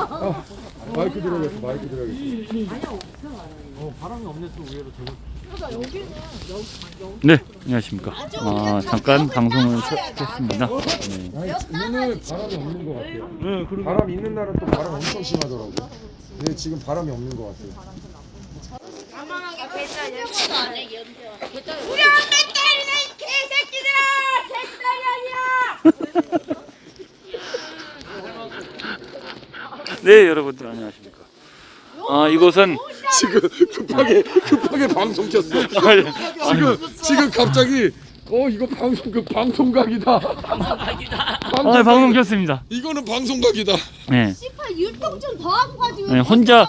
아, 마이크 들어야겠어 마이크 들어야겠어 어, 바람이 없네 또 의외로 저거. 네, 안녕하십니까. 아, 잠깐 방송을 켰습니다. 네. 아니 오늘 바람이 없는 것 같아요 네, 그리고 바람 있는 날은 또 바람 엄청 심하더라고 근데 지금 바람이 없는 것 같아요 우리 엄마 딸이네 이 개새끼들아! 제 딸이 아니야! 네, 여러분들 안녕하십니까. 아, 이곳은 지금 급하게 급하게 방송 켰어 지금 지금 갑자기 어 이거 방송 그 방송각이다 방송각이다 아, 방송 켰습니다. 이거는 방송각이다 네. 씨발 율동 좀 더 하고 가지고 네, 혼자-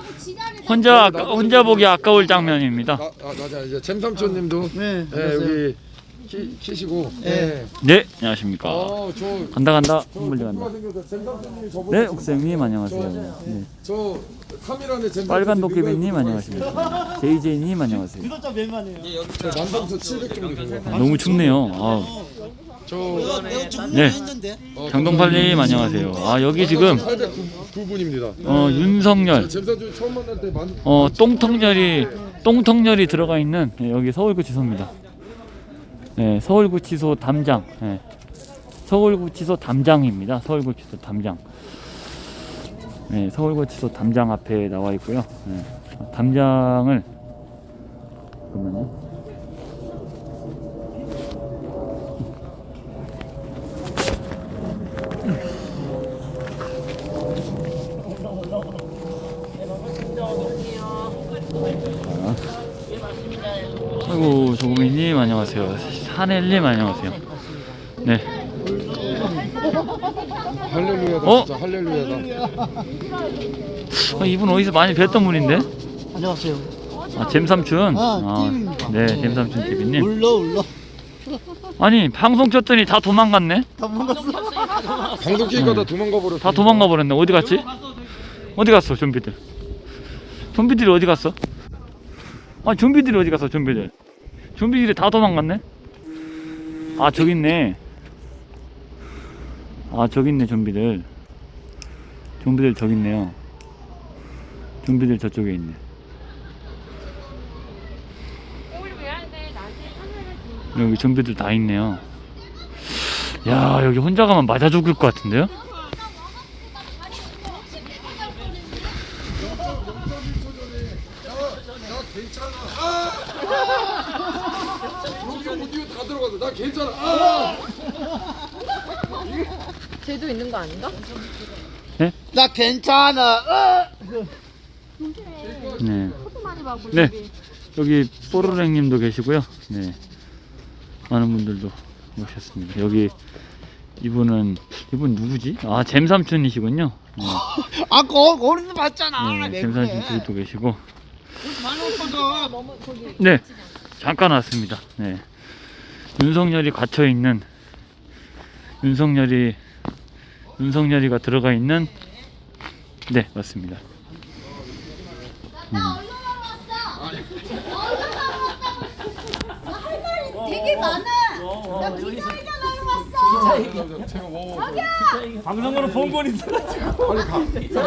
혼자 아까, 혼자 보기 아까울 장면입니다. 아, 아 맞아 이제 잼삼촌님도 네, 네, 여기 키, 키시고 네. 네, 안녕하십니까. 어 저 간다 간다. 저물 간다. 생겨서 잼삼촌님이 저보고 네, 옥쌤님 안녕하세요. 네. 저 3일 안에 빨간 도깨비님 안녕하십니까. JJ님 안녕하세요. 구독자 몇만이에요? 저 만담서 700 정도 너무 춥네요. 아, 저 네. 장동팔님 안녕하세요. 아, 여기 지금 809분입니다 어, 윤석열 잼삼촌 처음 만날 때 만, 어, 똥턱열이 똥턱열이 들어가 있는 네, 여기 서울구치소입니다. 네, 서울구치소 담장. 네. 서울구치소 담장입니다. 서울구치소 담장. 네, 서울구치소 담장 앞에 나와 있고요. 네, 담장을 잠깐만요. 아이고 조구미님 안녕하세요. 사넬님 안녕하세요. 네. 할렐루야다 어? 진짜 할렐루야다 어, 이분 어디서 많이 뵀던 분인데? 안녕하세요. 아 잼삼촌. 아, 팀입니다. 네, 잼삼촌 TV님. 울러 울러. 아니 방송 켰더니 다 도망갔네. 다 먹었어. 방송 키니까 다 도망가 버렸어 다 도망가 버렸네. 어디 갔지? 어디 갔어 좀비들? 좀비들이 어디 갔어? 아 좀비들이 어디 갔어 좀비들? 좀비들이 다 도망갔네. 아 저기 있네. 아 저기 있네 좀비들. 좀비들 저기 있네요. 좀비들 저쪽에 있네. 여기 좀비들 다 있네요. 야 여기 혼자 가면 맞아 죽을 것 같은데요? 여기 오디오 다 들어가서 나 괜찮아 아! 쟤도 있는 거 아닌가? 나 괜찮아. 어! 네. 네. 여기 뽀로랭님도 계시고요. 네. 많은 분들도 오셨습니다. 여기 이분은 이분 누구지? 아 잼삼촌이시군요. 네. 아, 거 거기서 봤잖아. 네, 내 잼삼촌 그래. 분도 계시고. 많이 없어져. 네. 잠깐 왔습니다. 네. 윤석열이 갇혀 있는 윤석열이 윤석열이가 들어가 있는 네 맞습니다. 음. 할 말이 되게 많아. 나 기자회견하러 왔어. 제가 뭐 방송으로 본건 있어가지고. 빨리 가.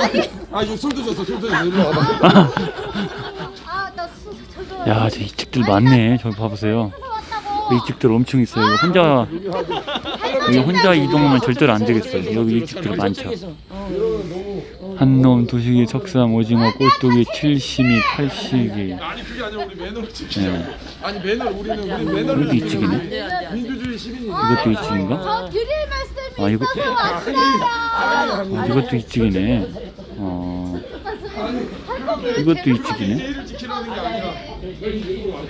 아 이거 술도 줬어 술도 줬어 일로 와봐 야, 저 이측들 많네. 저기 봐보세요. 이측들 엄청 있어요. 이거 혼자 여기 혼자 이동하면 절대로 안 되겠어요. 여기 이측들 많죠. 한놈, 도시기, 석삼, 오징어, 꼴뚜기, 칠심이, 팔시기. 아니 그게 아니라 우리 매너를 지키자 네. 아니 매너 우리는 우리 매너를 이것도 이측이네. 민주주의 시민이 이것도 이측인가? 저 드릴 말씀이 아, 이거- 있어서 왔어요. 어, 이것도 이측이네. 어, 이것도 이측이네.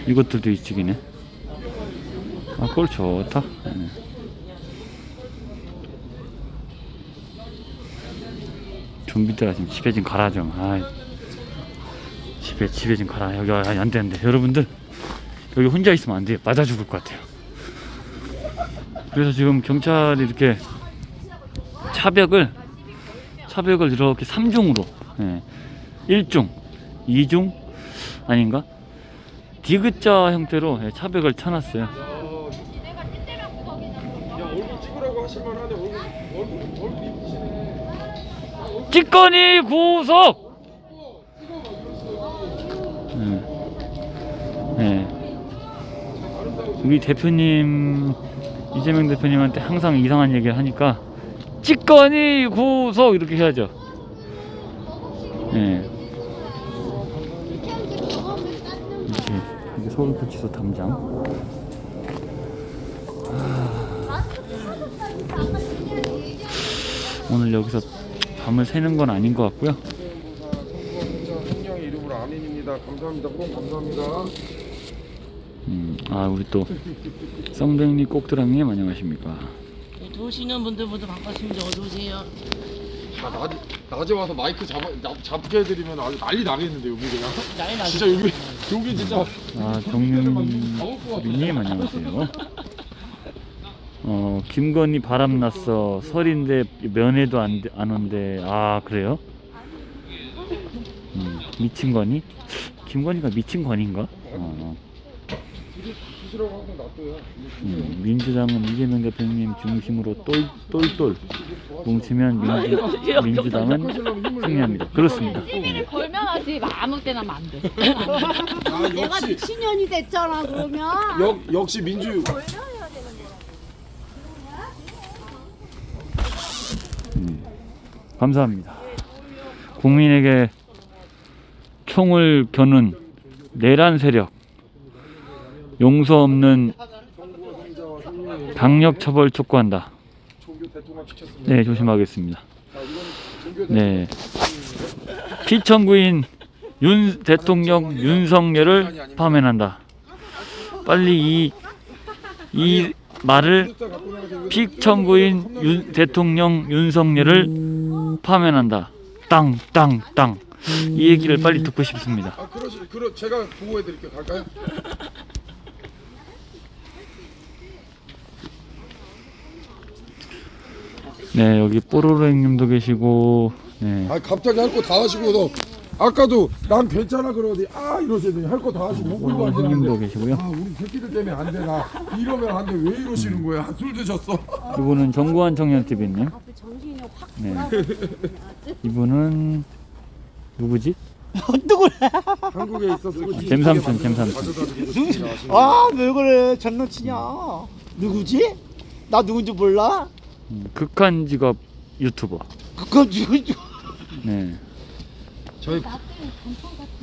이것들도 이측이네. 아, 꼴 좋다. 네. 좀비들아 지금 집에 좀 가라 좀. 아, 집에 집에 좀 가라. 여기 아, 안 되는데 여러분들 여기 혼자 있으면 안 돼요. 맞아 죽을 것 같아요. 그래서 지금 경찰이 이렇게 차벽을 차벽을 이렇게 3중으로 예. 1중, 2중 아닌가? 디귿자 형태로 예, 차벽을 쳐놨어요. 찌꺼니 구속. 네. 네. 우리 대표님 이재명 대표님한테 항상 이상한 얘기를 하니까 찌꺼니 구속 이렇게 해야죠. 네. 이렇게 이게 서울구치소 담장. 오늘 여기서 밤을 새는 건 아닌 것 같고요. 감사합니다. 꼭 감사합니다. 음, 아 우리 또 썸댕이 꼭두랑님 안녕하십니까? 도시는 분들 모두 반갑습니다. 어서 오세요. 아, 낮에, 낮에 와서 마이크 잡아, 잡, 잡게 해드리면 아주 난리 나겠는데 여기 그냥. 난리 나죠. 진짜 여기 여기 진짜. 아 정윤민님 안녕하세요. 어 김건희 바람 났어 설인데 면회도 안, 돼- 안 온대 아 그래요? 음, 미친 거니? 김건희가 미친 거니인가? 어, 수시라고 놔둬요. 음, 민주당은 이재명 대표님 중심으로 똘, 똘똘 뭉치면 민주, 민주당은 승리합니다. 그렇습니다. 네. 걸면 하지 아무 때나 하면 안 돼. 아 내가 역시 미친년이 됐잖아 그러면. 역 역시 민주. 감사합니다. 국민에게 총을 겨눈 내란 세력, 용서 없는 강력 처벌 촉구한다. 네, 조심하겠습니다. 네. 피청구인 윤 대통령 윤석열을 파면한다. 빨리 이, 이 말을 피청구인 윤 대통령 윤석열을 파면한다. 땅, 땅, 땅. 이 얘기를 빨리 듣고 싶습니다. 아 그러시 그러 제가 보고해 드릴게요. 갈까요? 네, 여기 뽀로로행님도 계시고, 네. 아 갑자기 할 거 다 하시고 너 아까도 난 괜찮아 그러더니 아 이러시더니 할 거 다 하시고 안 형님도 되는데 계시고요. 아 우리 새끼들 때문에 안 되나 이러면 안 돼 왜 이러시는 거야 술 드셨어 이분은 정구한 청년TV님. 네. 이분은 누구지? 한국에 있었을 때 잼삼촌, 잼삼촌. 아, 왜 그래? 장난치냐? 누구지? 나 누군지 몰라? 음, 극한 직업 유튜버. 그건 누군지. 네. 저희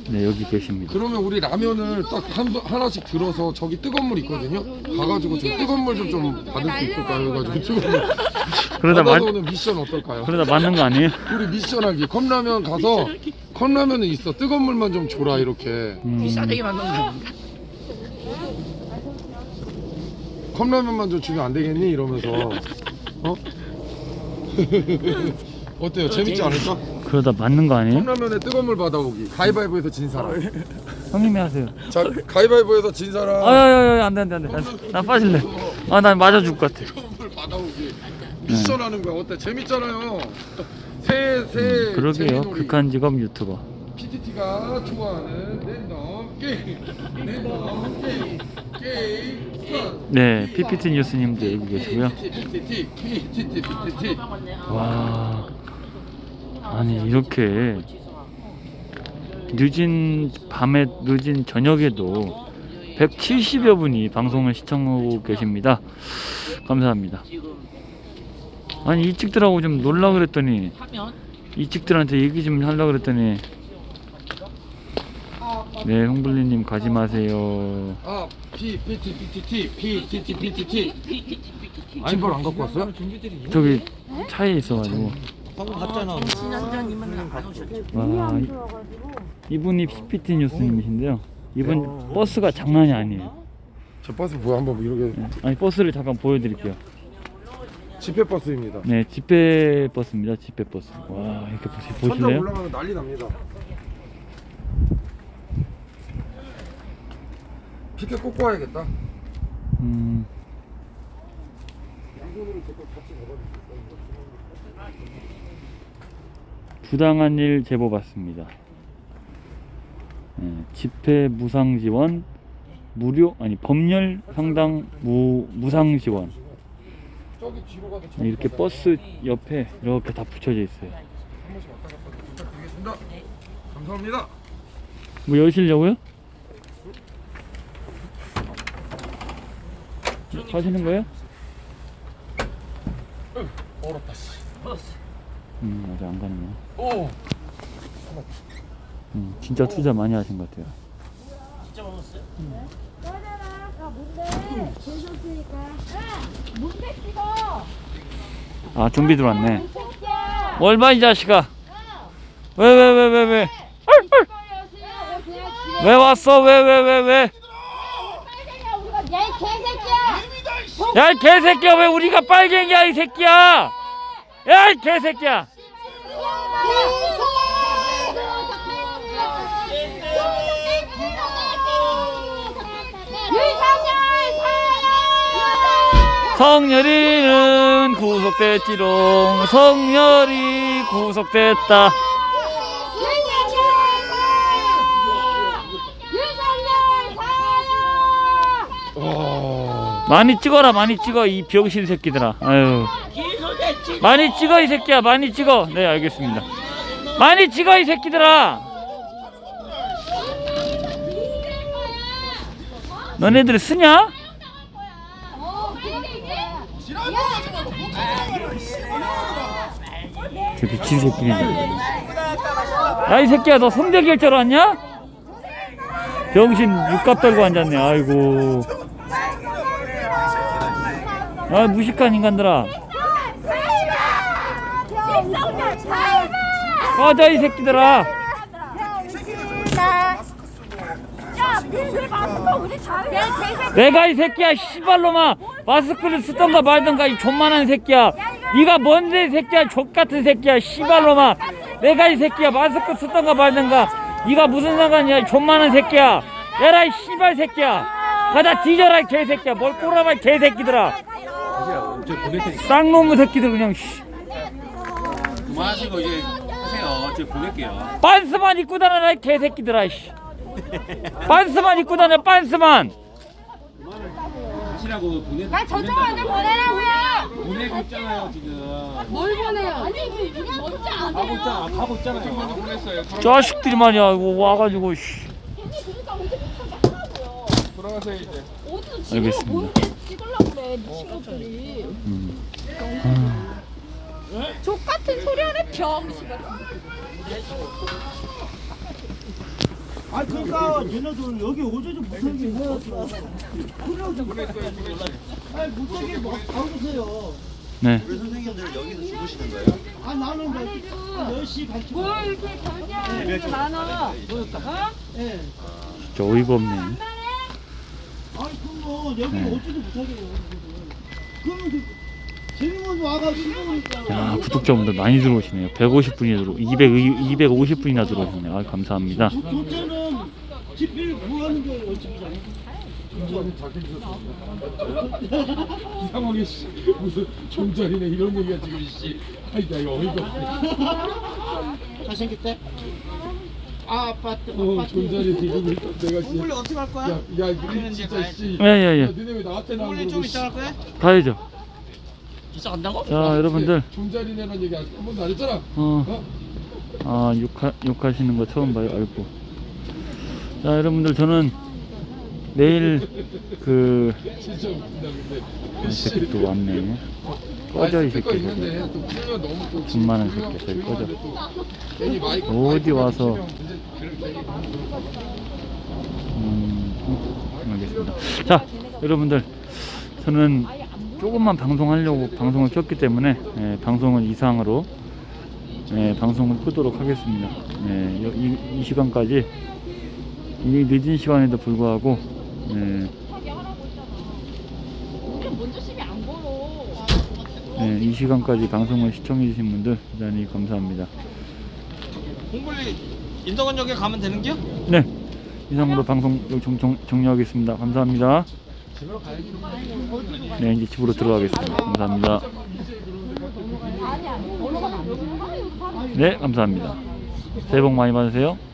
네, 여기 계십니다. 그러면 우리 라면을 딱 한, 하나씩 들어서 저기 뜨거운 물 있거든요 가가지고 저 뜨거운 물 좀 좀 받을 수 있을까요 해가지고 뜨거운 물 그러다 마, 받아오는 미션 어떨까요? 그러다 맞는 거 아니에요? 우리 미션하기 컵라면 가서 컵라면은 있어 뜨거운 물만 좀 줘라 이렇게 음, 싸대기 만드는 거. 컵라면만 좀 주면 안 되겠니 이러면서 어? 어때요 재밌지 않을까? 그러다 맞는 거 아니에요? 컵라면에 뜨거운 물 받아오기 가위바위보에서 진 사람 형님이 하세요. 자 가위바위보에서 진 사람 아야야야 안돼 안돼 안돼. 나, 나 빠질래. 아 난 맞아줄 것 같아. 뜨거운 물 받아오기 미션 하는 거야 어때 재밌잖아요 새새 그러게요. 극한 직업 유튜버. PTT가 좋아하는 랜덤 게임 랜덤 게임 게임 네, PPT 뉴스님도 여기 계시고요. 와, 아니 이렇게 늦은 밤에 늦은 저녁에도 170여 분이 방송을 시청하고 계십니다. 감사합니다. 아니 이 찍들하고 좀 놀라 그랬더니 이 찍들한테 얘기 좀 하려 그랬더니 네 홍블리님 가지 마세요. 아 P PT PTT PTT PTT 짐벌 안 갖고 왔어요? 저기 차에 있어가지고 안 오셨죠? 와 이- 이분이 PPT 뉴스님이신데요. 이분 버스가 장난이 아니에요. 저 버스 뭐야 한번 이렇게 네. 아니 버스를 잠깐 보여드릴게요. 집회 버스입니다. 네 집회 버스입니다. 집회 버스. 와 이렇게 보시, 천장 보실래요? 올라가면 난리 납니다. 피켓 꽂고 와야겠다. 음, 부당한 일 제보 받습니다. 네, 집회 무상 지원 무료 아니 법률 상당 무 무상 지원 저기 뒤로 네, 이렇게 버스 옆에 이렇게 다 붙여져 있어요. 한 번씩 왔다 갔다 부탁드리겠습니다. 감사합니다. 뭐 여시려고요? 가시는 거예요? 얼었다 씨. 음 아직 안 가는 거야. 오. 음, 진짜 투자 많이 하신 것 같아요. 진짜 먹었어요? 문대 찍어. 아 좀비 들어왔네. 봐이 자식아. 왜왜 왜 왜 왜? 왜 왔어? 왜 왜 왜 왜? 야, 이 개새끼 야. 개새끼야 왜 우리가 빨갱이야 이 새끼야? 야 이 개새끼야. 성열이는 구속됐지롱. 성열이 구속됐다. 많이 찍어라 많이 찍어 이 병신 새끼들아. 아유. 많이 찍어 이 새끼야 많이 찍어. 네 알겠습니다. 많이 찍어 이 새끼들아. 너네들 쓰냐? 저 미친 새끼네. 야이 새끼야 너 성대 결절 왔냐? 병신 육갑 떨고 앉았네. 아이고. 아 무식한 인간들아. 꺼져 이 새끼들아. 내가 이 새끼야 씨발로마 마스크를 쓰던가 말던가 이 존만한 새끼야. 네가 뭔데 이 새끼야? 족같은 새끼야 씨발로마 내가 이 새끼야 마스크 쓰던가 말던가. 네가 무슨 상관이야 이 존만한 새끼야. 에라 이 씨발 새끼야. 가자 뒤져라 이 개새끼야. 뭘 꼬라봐 이 개새끼들아 쌍놈의 새끼들 그냥 씨. 그만하시고 이제 하세요. 제가 보낼게요. 빤스만 입고 다녀라 이 개새끼들아 씨. 빤스만 입고 다녀 빤스만 하시라고 보내. 야, 저쪽한테 보내라고요. 보내고 있잖아요 지금. 뭘 보내요? 아니, 이게 뭔지 안 가고 해요. 있잖아. 가고 있잖아요. 먼저 보냈어요. 자식들이 말이야 이거 와가지고 씨. 돌아가세요 이제. 어디서 지금 알겠습니다. 뭔데 찍으려고 그래, 미친 것들이. 음. 족 같은 소리 하네, 병신 같은. 아 그러니까 얘네들 여기 오전에 못하게 해야죠. 아니 못하게 뭐 가보세요. 네. 아 나는 뭐 10시 반쯤. 뭘 이렇게 결제하는 게 많아. 예. 진짜 어이가 없네. 아니 그럼 여기 네. 오지도 못하게 해요. 그러면 그 재미만 와가 신고니까. 야 구독자분들 많이 들어오시네요. 150분이 들어, 200 250분이나 들어오시네요. 아 감사합니다. 도대는 집필 구하는 게 원칙이잖아. 이상하게 씨 무슨 종자리네 이런 얘기가 지금 씨. 아이 나 이거 어이가 없네. 잘생겼대? 아 아파트 어 아파트. 종자리 들고 있어 내가 씨. 공부를 어떻게 할 거야? 야, 야, 이거 진짜 씨. 예예예. 야, 너네 왜 나한테 나온 공부를 거고 좀 씨. 이따 할 거야? 가야죠. 진짜 간다고? 자 여러분들 내는 얘기 한 번도 안 했잖아. 어. 어? 아 욕하, 욕하시는 거 처음 봐요. 아이고. 자 여러분들 저는 내일 그. 이 새끼 또 왔네. 꺼져 이 새끼. 존만한 조용- 새끼, 저기 꺼져. 어디 와서. 음, 알겠습니다. 자, 여러분들, 저는 조금만 방송하려고 방송을 켰기 때문에 예, 방송은 이상으로 예, 방송을 끄도록 하겠습니다. 예, 여- 이, 이 시간까지 이 늦은 시간에도 불구하고 예, 예, 이 시간까지 방송을 시청해주신 분들 대단히 감사합니다. 홍블리 인덕원역에 가면 되는겨? 네, 이상으로 방송 정, 정, 정리하겠습니다. 감사합니다. 네, 이제 집으로 들어가겠습니다. 감사합니다. 네, 감사합니다. 새해 복 많이 받으세요.